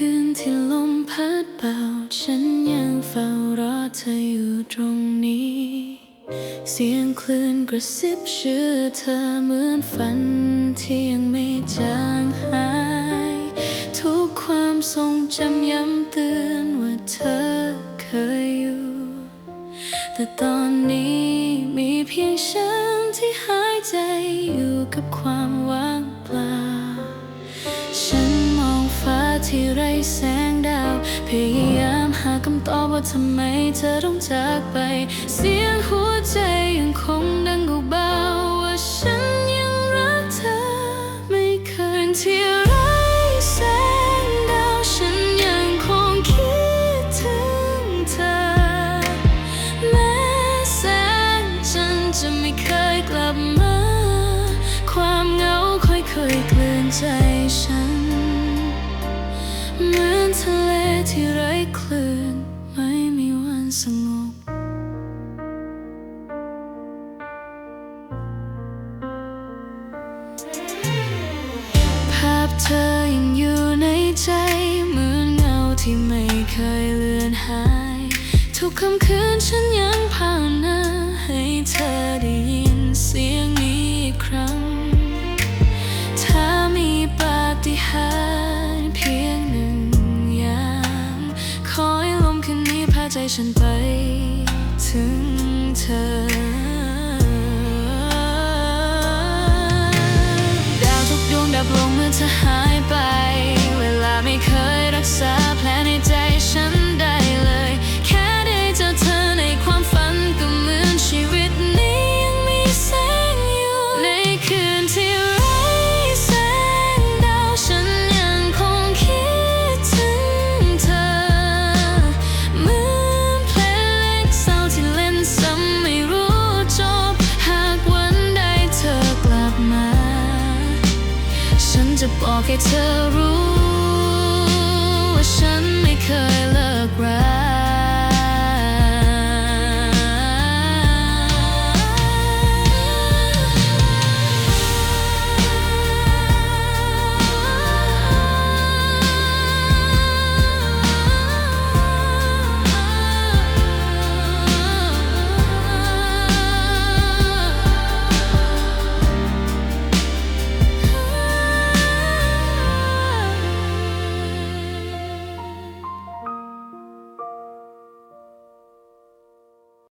คืนที่ลมพัดเป่าฉันยังเฝ้ารอเธออยู่ตรงนี้ เสียงคลื่นกระซิบชื่อเธอเหมือนฝันที่ยังไม่จางหาย ทุกความทรงจำย้ำเตือนว่าเธอเคยอยู่ แต่ตอนนี้มีเพียงฉันที่หายใจอยู่กับความ ที่ไร้แสงดาว พยายามหาคำตอบว่าทำไมเธอต้องจากไป เสียงหัวใจยังคงดังเบาว่าฉันยังรักเธอ ไม่เคยที่ไร้แสงดาวฉันยังคงคิดถึงเธอ แม้แสงจันจะไม่เคยกลับมา ความเหงาค่อยๆกลืนใจฉัน ที่ไร้คลื่นไม่มีวันสงบ ภาพเธอยังอยู่ในใจเหมือนเงาที่ไม่เคยเลือนหาย ทุกคำคืนฉันยังภาวนาให้เธอได้ ฉันไปถึงเธอดาวทุกดวงดับลงเมื่อเธอหายไป จะบอกให้เธอรู้